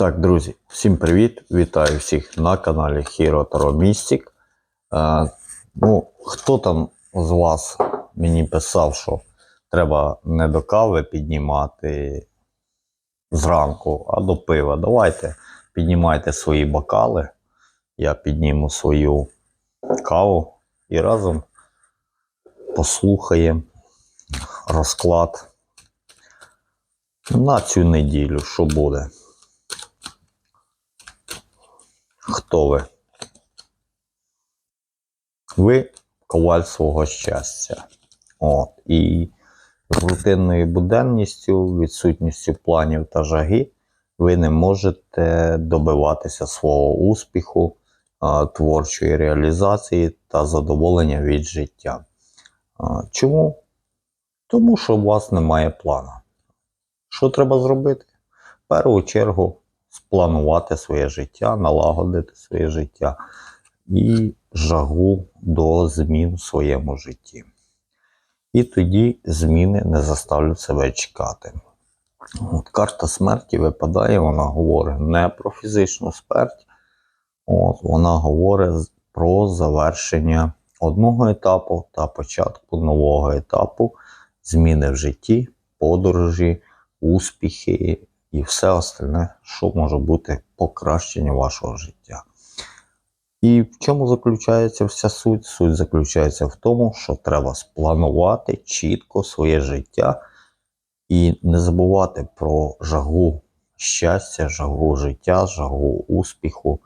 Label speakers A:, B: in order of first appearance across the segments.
A: Так, друзі, всім привіт! Вітаю всіх на каналі Hero Taро Mystic. Е, ну, хто там з вас мені писав, що треба не до кави піднімати зранку, а до пива. Давайте піднімайте свої бокали. Я підніму свою каву і разом послухаємо розклад на цю неділю, що буде. Хто ви? Ви коваль свого щастя. От. І з рутинною буденністю, відсутністю планів та жаги, ви не можете добиватися свого успіху, творчої реалізації та задоволення від життя. Чому? Тому що у вас немає плану. Що треба зробити? В першу чергу спланувати своє життя, налагодити своє життя і жагу до змін в своєму житті. І тоді зміни не заставлять себе чекати. От карта смерті випадає, вона говорить не про фізичну смерть, от, вона говорить про завершення одного етапу та початку нового етапу, зміни в житті, подорожі, успіхи і все остальне, що може бути покращення вашого життя. І в чому заключається вся суть? Суть заключається в тому, що треба спланувати чітко своє життя і не забувати про жагу щастя, жагу життя, жагу успіху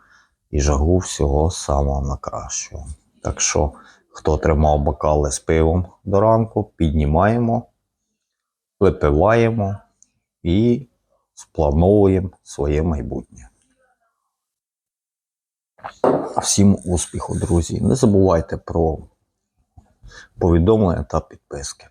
A: і жагу всього самого найкращого. Так що, хто тримав бокали з пивом до ранку, піднімаємо, випиваємо і сплановуємо своє майбутнє. Всім успіху, друзі! Не забувайте про повідомлення та підписки.